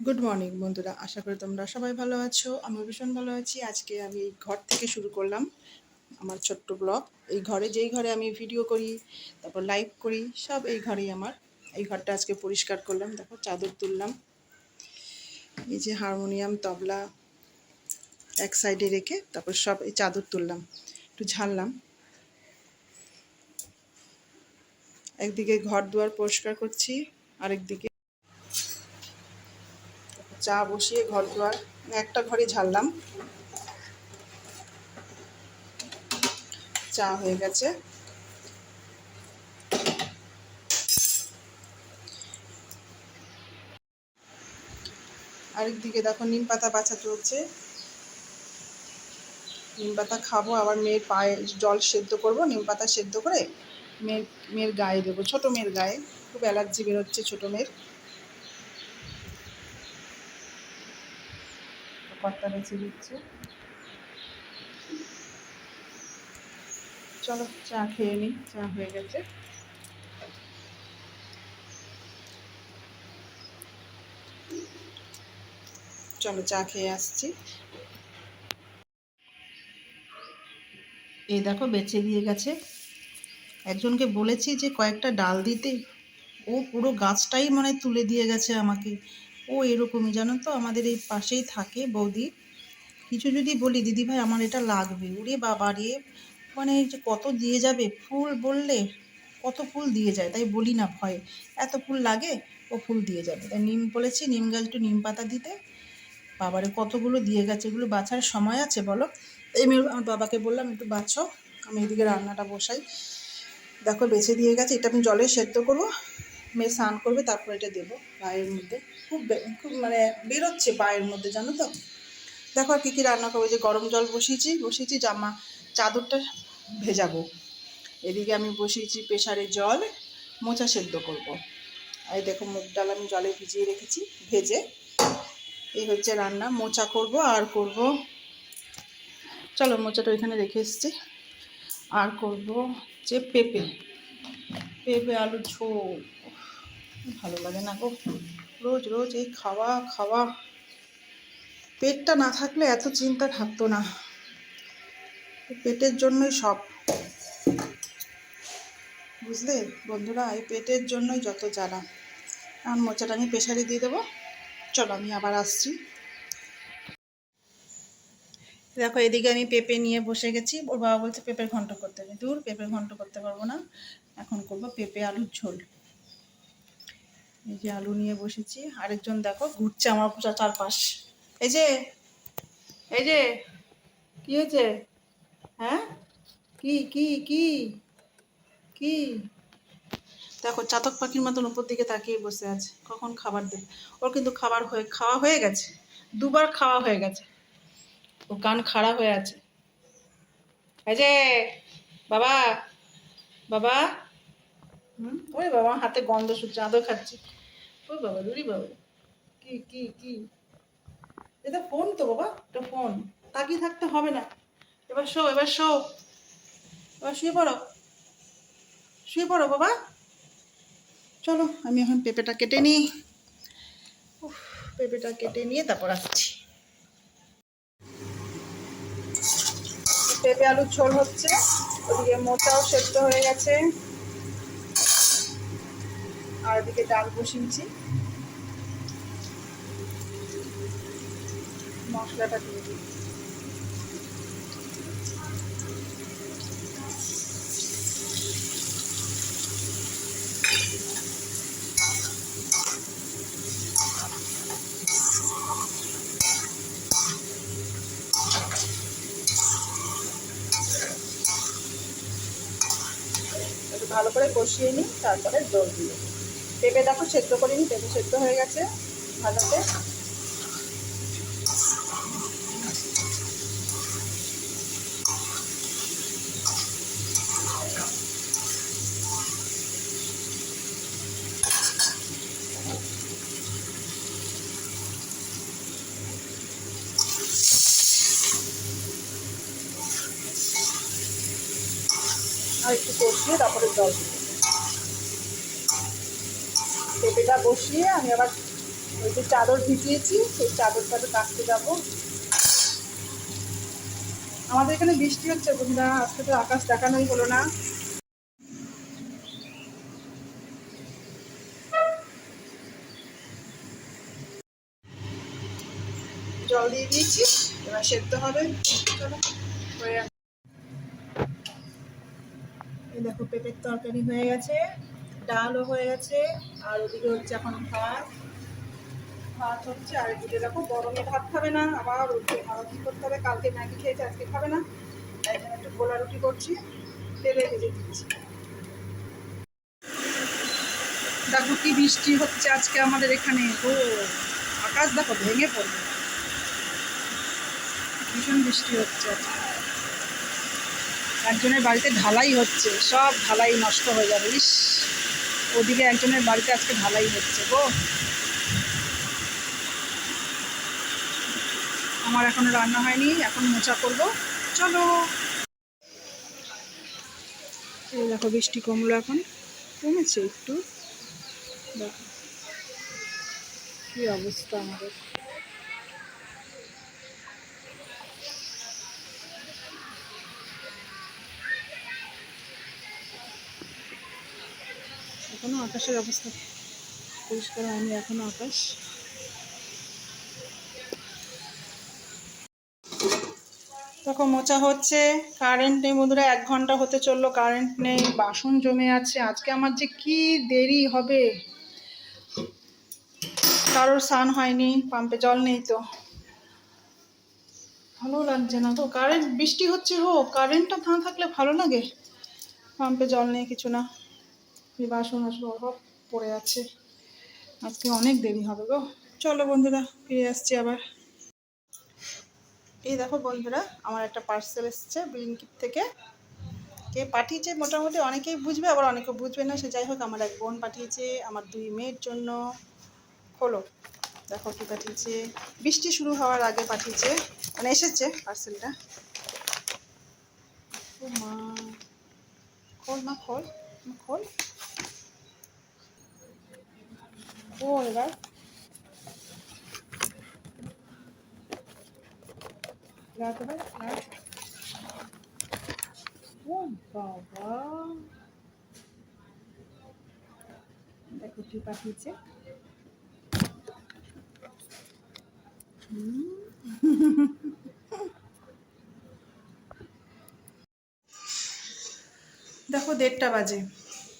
Good morning বন্ধুরা। আশা করি তোমরা সবাই ভালো আছো আমি ভীষণ ভালো আছি। আজকে আমি এই ঘর থেকে শুরু করলাম আমার ছোট্ট ব্লগ। এই ঘরে, যেই ঘরে আমি ভিডিও করি, তারপর লাইভ করি, সব এই ঘরেই আমার। এই ঘরটা আজকে পরিষ্কার করলাম, দেখো চাদর তুললাম। এই যে হারমোনিয়াম, তবলা এক সাইডে রেখে তারপর সব এই চাদর তুললাম, একটু ঝাড়লাম। একদিকে ঘর দুয়ার পরিষ্কার করছি, আরেকদিকে চা বসিয়ে ঘর দুয়ার, একটা ঘরে ঝাড়লাম। চা হয়ে গেছে। আরেকদিকে দেখো নিম পাতা বাছা চলছে। নিম পাতা খাব, আবার মেয়ের পায়ে জল সেদ্ধ করব, নিম পাতা সেদ্ধ করে মেয়ের মেয়ের গায়ে দেবো, ছোটো মেয়ের গায়ে। খুব অ্যালার্জি বেরোচ্ছে ছোটো মেয়ের। কর্তা বেছে দিচ্ছে। চলো চা খেয়ে নিই চা হয়ে গেছে। চলো চা খেয়ে আসছি। এই দেখো বেছে দিয়ে গেছে। একজনকে বলেছি যে কয়েকটা ডাল দিতে, ও পুরো গাছটাই মানে তুলে দিয়ে গেছে আমাকে। ও এরকমই, জানো তো? আমাদের এই পাশেই থাকে বৌদি। কিছু যদি বলি দিদি ভাই আমার এটা লাগবে। ওরে বাবা রে! মানে যে কত দিয়ে যাবে? ফুল বললে কত ফুল দিয়ে যায়? তাই বলি না ভয়। এত ফুল লাগে, ও ফুল দিয়ে যাবে। তাই নিম বলেছি, নিম গাছ একটু নিম পাতা দিতে। বাবারে, কতগুলো দিয়ে গেছে? এগুলো বাছার সময় আছে, বলো? আমি আমার বাবাকে বললাম, একটু বাছো। আমি এদিকে রান্নাটা বসাই। দেখো, বেছে দিয়ে গেছে। এটা আমি জলে সেদ্ধ করব। মেয়ে স্নান করবে, তারপর এটা দেবো পায়ের মধ্যে। খুব খুব মানে বেরোচ্ছে পায়ের মধ্যে, জানো তো? দেখো আর কী কী রান্না করব যে গরম জল বসিয়েছি বসিয়েছি জামা, চাদরটা ভেজাবো। এদিকে আমি বসিয়েছি প্রেশারে জল, মোচা সেদ্ধ করব। এই দেখো মুগ ডাল আমি জলে ভিজিয়ে রেখেছি, ভেজে। এই হচ্ছে রান্না, মোচা করব, আর করব, চলো মোচাটা ওইখানে রেখে এসেছি। আর করব যে পেঁপে পেঁপে আলু ঝোল। ভালো লাগে না গো। রোজ রোজ এই খাওয়া খাওয়া। পেটটা না থাকলে এত চিন্তা থাকতো না। পেটের জন্যই সব। বুঝলে? বন্ধুরা, এই পেটের জন্যই যত জ্বালা। আর মোচাটা আমি প্রেশারে দিয়ে দেবো। চলো, আমি আবার আসছি। দেখো, এদিকে আমি পেঁপে নিয়ে বসে গেছি। ওর বাবা বলছে, পেঁপের ঘন্ট করতে হবে। দূর, পেঁপের ঘন্ট করতে পারব না। এখন করব পেঁপে আলুর ঝোল। এই যে আলু নিয়ে বসেছি। আরেকজন দেখো ঘুরছে আমার চারপাশ। এই যে এই যে, কি হয়েছে? হ্যাঁ? কি কি কি কি? দেখো, চাতক পাখির মতন উপর দিকে তাকিয়ে বসে আছে। কখন খাবার দেবে? ওর কিন্তু খাবার হয়ে খাওয়া হয়ে গেছে। দুবার খাওয়া হয়ে গেছে। ও কান খাড়া হয়ে আছে। এই যে, বাবা বাবা। ওই বাবা, হাতে গন্ধ শুকছে আদর খাচ্ছি। ওই বাবা দুরি বাবা। কি কি কি? এটা ফোন তো বাবা, এটা ফোন। তাকিয়ে থাকতে হবে না। এবার শো এবার শো। এবার শুয়ে পড়ো। শুয়ে পড়ো বাবা। চলো, আমি এখন পেঁপেটা কেটে নিই। পেঁপেটা কেটে নিয়ে তারপর আসছি। পেঁপে আলুর ঝোল হচ্ছে। ওদিকে মোচাও সেদ্ধ হয়ে গেছে। আর ওদিকে ডাল বসিয়েছি। মশলাটা দিয়ে দিই। ভালো করে কষিয়ে নিই তারপরে জল দিয়ে পেঁপে দেখো, সেদ্ধ করে নিই পেঁপে সেদ্ধ হয়ে গেছে, ভালোতে। আর একটু কষিয়ে তারপরে জল দিই। পেঁপেটা বসিয়ে আমি আবার ওই যে চাদর ভিজিয়েছি, সেই চাদরটাতে কাচতে যাব। আমাদের এখানে বৃষ্টি হচ্ছে বন্ধুরা, আজকে তো আকাশ দেখানোই হলো না। জল দিয়ে দিয়েছি, এবার সেদ্ধ হবে। এই দেখো পেঁপের তরকারি হয়ে গেছে। ডালও হয়ে গেছে, আর ওদিকে হচ্ছে এখন ভাত। ভাত হচ্ছে আর এদিকে দেখো, গরমে ভাত খাবে না, আবার ভাত কি করতে হবে? কালকে ম্যাগি খেয়েছে, আজকে খাবে না। তাই জন্য একটু গোলা রুটি করছি, তেলে ভেজে দিচ্ছি। দেখো কি বৃষ্টি হচ্ছে আজকে আমাদের এখানে। ও, আকাশ দেখো ভেঙে পড়বে ভীষণ বৃষ্টি হচ্ছে আজকে। একজনের বাড়িতে ঢালাই হচ্ছে, সব ঢালাই নষ্ট হয়ে যাবে, ইস। ওদিকে একজনের বাড়িতে আজকে ঢালাই হচ্ছে গো। আমার এখনও রান্না হয়নি, এখন মোচা করব। চলো। এই দেখো, বৃষ্টি কমলো এখন। কমেছে একটু। দেখো, কি অবস্থা আমাদের। এখনও আকাশের অবস্থা পরিষ্কার হয়নি, এখনও আকাশ। দেখো, মোচা হচ্ছে কারেন্ট নেই বন্ধুরা, এক ঘণ্টা হতে চলল কারেন্ট নেই, বাসন জমে আছে। আজকে আমার যে কি দেরি হবে? কারোর স্নান হয়নি পাম্পে জল নেই তো। ভালো লাগছে না তো কারেন্ট বৃষ্টি হচ্ছে হোক কারেন্টটা না থাকলে ভালো লাগে। পাম্পে জল নেই, কিছু না। এই বাসন আসব সব পড়ে আছে। আজকে অনেক দেরি হবে গো। চলো বন্ধুরা ফিরে আসছি আবার। এই দেখো বন্ধুরা আমার একটা পার্সেল এসেছে ব্লিঙ্কিট থেকে। কে পাঠিয়েছে মোটামুটি অনেকেই বুঝবে আবার অনেকে বুঝবে না। সে যাই হোক আমার এক বোন পাঠিয়েছে আমার দুই মেয়ের জন্য। হলো দেখো কি পাঠিয়েছে। বৃষ্টি শুরু হওয়ার আগে পাঠিয়েছে। মানে এসেছে পার্সেলটা মা। খোল না খোল। মা, খোল খোল। রাত এবার বাবা। দেখো কি পাঠিয়েছে। দেখো দেড়টা বাজে।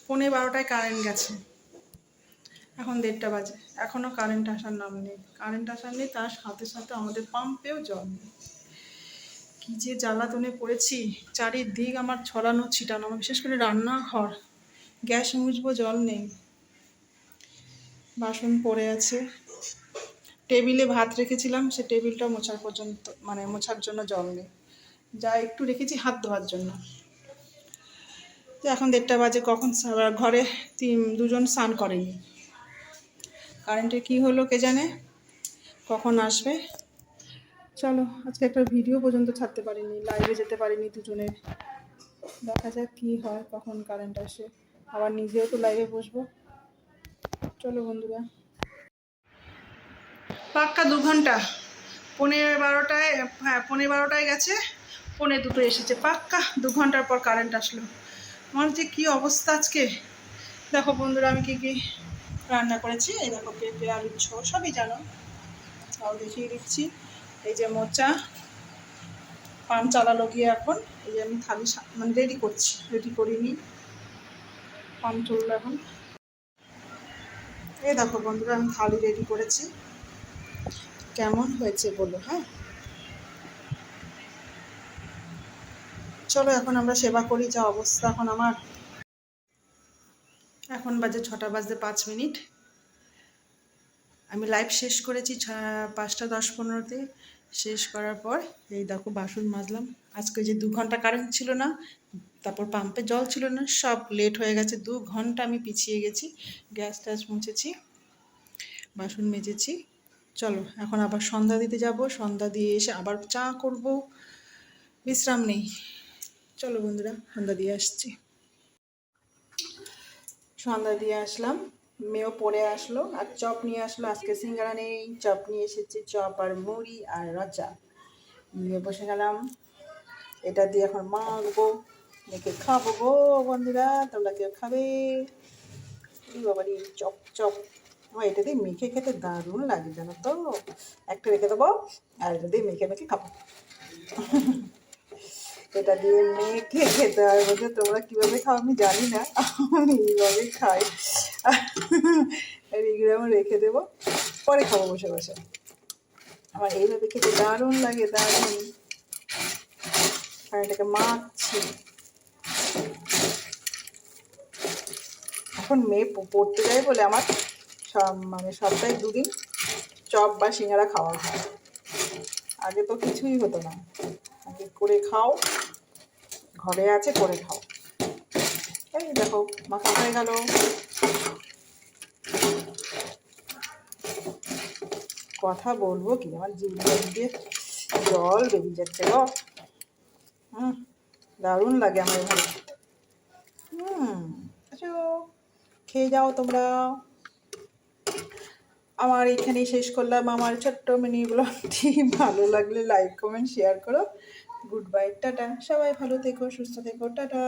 পৌনে বারোটায় কারেন্ট গেছে। এখন দেড়টা বাজে। এখনও কারেন্ট আসার নাম নেই। কারেন্ট আসার নেই, তার সাথে সাথে আমাদের পাম্পেও জল নেই। কি যে জ্বালাতনে পড়েছি, চারিদিক আমার ছড়ানো ছিটানো বিশেষ করে রান্নাঘর, গ্যাস মুছবো, জল নেই। বাসন পড়ে আছে। টেবিলে ভাত রেখেছিলাম, সে টেবিলটা মোছার পর্যন্ত মানে মোছার জন্য জল নেই। যা একটু রেখেছি, হাত ধোয়ার জন্য। তো এখন দেড়টা বাজে, কখন ঘরে তিন, দুজন স্নান করেনি। কারেন্টের কি হলো কে জানে? কখন আসবে? চলো, আজকে একটা ভিডিও পর্যন্ত ছাড়তে পারিনি লাইভে যেতে পারিনি দুজনের। দেখা যাক কি হয়, কখন কারেন্ট আসে। আবার নিজেও তো লাইভে বসবো। চলো বন্ধুরা। পাক্কা দু ঘণ্টা। পনেরো বারোটায় হ্যাঁ পনেরো বারোটায় গেছে, পনেরো দুটো এসেছে। পাক্কা দু ঘণ্টার পর কারেন্ট আসলো। আমার যে কী অবস্থা আজকে? দেখো বন্ধুরা, আমি কী কী রান্না করেছি, এই দেখো পেঁপে, আলুর ঝোল, সবই জানো। তাও দেখিয়ে দিচ্ছি। এই যে মোচা পান চালালো গিয়ে এখন, এই যে আমি থালি মানে রেডি করছি রেডি করিনি। পান চলল এখন। এই দেখো বন্ধুরা, আমি থালি রেডি করেছি। কেমন হয়েছে বলো হ্যাঁ? চলো এখন আমরা সেবা করি, যা অবস্থা এখন আমার। বাজে ছটা বাজতে পাঁচ মিনিট। আমি লাইভ শেষ করেছি পাঁচটা দশ পনেরোতে। শেষ করার পর, এই দেখো বাসন মাজলাম। আজকে যে দু ঘণ্টা কারেন্ট ছিল না, তারপর পাম্পে জল ছিল না, সব লেট হয়ে গেছে। দু ঘণ্টা আমি পিছিয়ে গেছি, গ্যাস ট্যাস মুছেছি, বাসন মেজেছি। চলো, এখন আবার সন্ধ্যা দিতে যাব। সন্ধ্যা দিয়ে এসে আবার চা করব। বিশ্রাম নেই। চলো বন্ধুরা, সন্ধ্যা দিয়ে আসছি। সন্ধ্যা দিয়ে আসলাম। মেয়েও পরে আসলো। আর চপ নিয়ে আসলো। আজকে সিঙ্গারা নেই। চপ নিয়ে এসেছি। চপ আর মুড়ি আর রাজা। নিয়ে বসে গেলাম। এটা দিয়ে এখন মাখবো। মেখে খাব গো বন্ধুরা? তোমরা কেউ খাবে? বাবারি চপ চপ। আমার এটা দিয়ে মেখে খেতে দারুণ লাগে জানো তো। একটা রেখে দেবো। আর এটা দিয়ে মেখে মেখে খাব। এটা দিয়ে মেখে খেতে হয়। বলতে তোমরা কীভাবে খাও আমি জানি না। আমি এইভাবেই খাই। আর এইগুলো আমি রেখে দেবো। পরে খাব বসে বসে। আমার এইভাবে খেতে দারুণ লাগে, দারুণ। আর এটাকে মাখছি। এখন মেয়ে পড়তে যায় বলে আমার সব মানে সপ্তাহে দুদিন চপ বা সিঙ্গারা খাওয়া হয়। আগে তো কিছুই হতো না। আগে করে খাও। ঘরে আছে, করে খাও। এই দেখো, মাখা হয়ে গেল। কথা বলব কি? আমার জিভে দিয়ে জল বেরিয়ে যাচ্ছে গো। হুম দারুণ লাগে আমার এভাবে হুম আচ্ছা খেয়ে যাও তোমরা। আমার এখানেই শেষ করলাম। আমার ছোট্ট মিনি ব্লগটি ভালো লাগলে লাইক কমেন্ট শেয়ার করো। Good bye tata. সবাই ভালো থেকো সুস্থ থেকো টাটা।